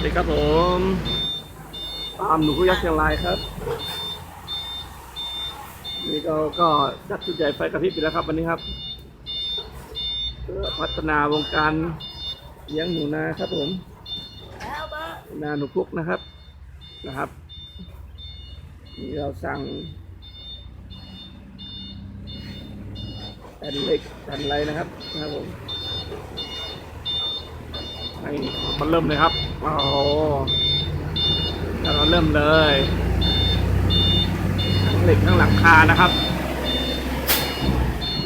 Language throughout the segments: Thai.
สวัสดีครับผมตามหนูผู้ยักษ์เชียงรายครับ นี่ก็ก็จัดชุดใหญ่ไฟกระพริบไปแล้วครับวันนี้ครับเพื่อพัฒนาวงการเลี้ยงหนูนาครับผมนาหนูพุกนะครับนะครับนี่เราสั่งแผ่นเล็กแผ่นไรนะครับนะครับผม ให้มันเริ่มเลยครับโอ้โหแล้วเราเริ่มเลยทั้งเหล็กทั้งหลังคานะครับ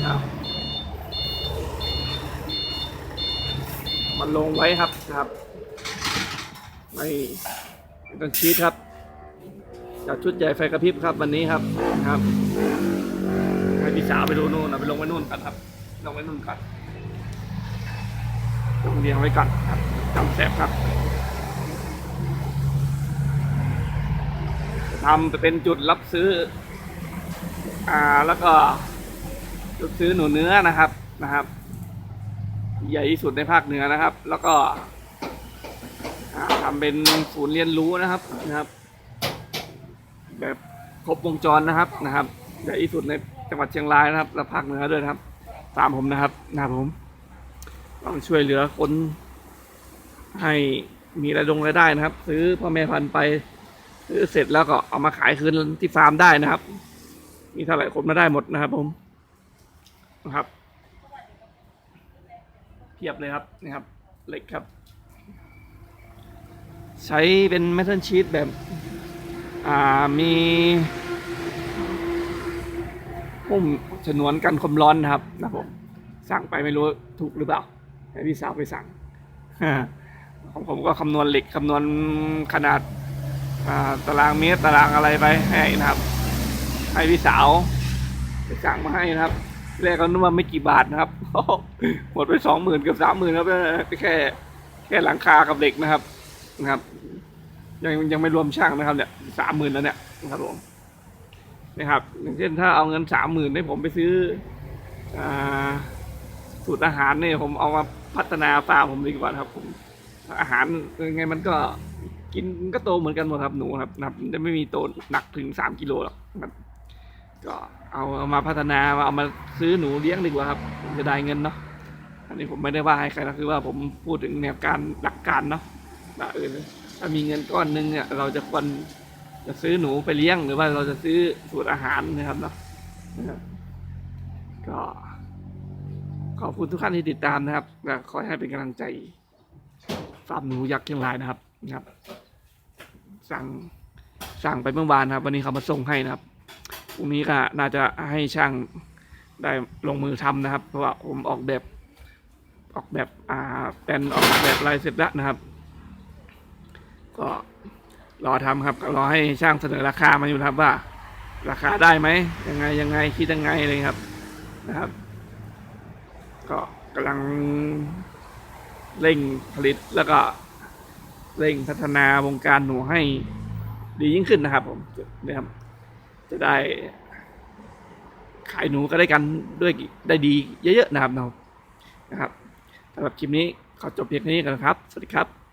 ครับมันลงไว้ครับนะครับไม่ต้องชีดครับจากชุดใหญ่ไฟกระพริบครับวันนี้ครับนะครับให้พี่สาวไปดูนู่นนะไปลงไว้นู่นกันครับลงไว้นู่นกัน เรียงไว้ก่อนครับจำแสบครับทำเป็นจุดรับซื้อ อ่า แล้วก็จุดซื้อหนูเนื้อนะครับ นะครับ ใหญ่ที่สุดในภาคเหนือนะครับ แล้วก็อ่าทำเป็นศูนย์เรียนรู้นะครับ นะครับ แบบครบวงจรนะครับ นะครับ ใหญ่ที่สุดในจังหวัดเชียงรายนะครับ และภาคเหนือด้วยนะครับ ตามผมนะครับนะครับผม ช่วยเหลือคนให้มีรายดงรายได้นะครับ ซื้อพ่อแม่พันธุ์ไปซื้อเสร็จแล้วก็เอามาขายคืนที่ฟาร์มได้นะครับ มีเท่าไหร่คนมาได้หมดนะครับ ผมนะครับเทียบเลยครับนี่ครับเหล็กครับ ใช้เป็นเมทัลชีตแบบอ่ามีพุ่มฉนวนกันความร้อนนะครับนะผมสั่งไปไม่รู้ถูกหรือเปล่า ให้พี่สาวไปสั่งของผมก็คำนวณเหล็กคำนวณขนาดตารางเมตรตารางอะไรไปให้นะครับ ให้พี่สาวไปสั่งมาให้นะครับแรกก็นึกว่าไม่กี่บาทนะครับหมดไปสองหมื่นเกือบสามหมื่นครับแค่แค่หลังคากับเหล็กนะครับนะครับ ยังยังไม่รวมช่างนะครับเนี่ยสามหมื่นแล้วเนี่ยนะครับผมนะครับ อย่างเช่นถ้าเอาเงินสามหมื่นให้ผมไปซื้ออ่าสูตรอาหารเนี่ยผมเอามา พัฒนาฟาร์มผมดีกว่าครับ ผมอาหารยังไงมันก็กินก็โตเหมือนกันหมดครับหนูครับนะครับจะไม่มีโตหนักถึงสามกิโลหรอกครับก็เอาเอามาพัฒนาเอามาซื้อหนูเลี้ยงดีกว่าครับจะได้เงินเนาะอันนี้ผมไม่ได้ว่าให้ใครนะคือว่าผมพูดถึงแนวการหลักการเนาะว่าเออถ้ามีเงินก้อนหนึงเนี่ยเราจะควรจะซื้อหนูไปเลี้ยงหรือว่าเราจะซื้อสูตรอาหารนะครับเนาะนะครับก็ อบคุณทุกท่านที่ติดตามนะครับและขอให้เป็นกำลังใจฟาร์มหนูยักษ์เชียงรายนะครับนะครับ สั่งสั่งไปเมื่อวานนะครับ วันนี้เขามาส่งให้นะครับพรุ่งนี้ก็น่าจะให้ช่างได้ลงมือทำนะครับ เพราะว่าผมออกแบบ ออกแบบอ่าเป็นออกแบบลายเสร็จแล้วนะครับ ก็รอทำครับรอให้ช่างเสนอราคามาอยู่ครับว่า ราคาได้ไหมยังไงยังไงคิดยังไงเลยครับนะครับ ก็กำลังเร่งผลิตแล้วก็เร่งพัฒนาวงการหนูให้ดียิ่งขึ้นนะครับ ผมนะครับ จะได้ ขายหนูก็ได้กันด้วยได้ดีเยอะๆนะครับเนาะนะครับสำหรับคลิปนี้ขอจบเพียงเท่นี้กันนะครับ สวัสดีครับ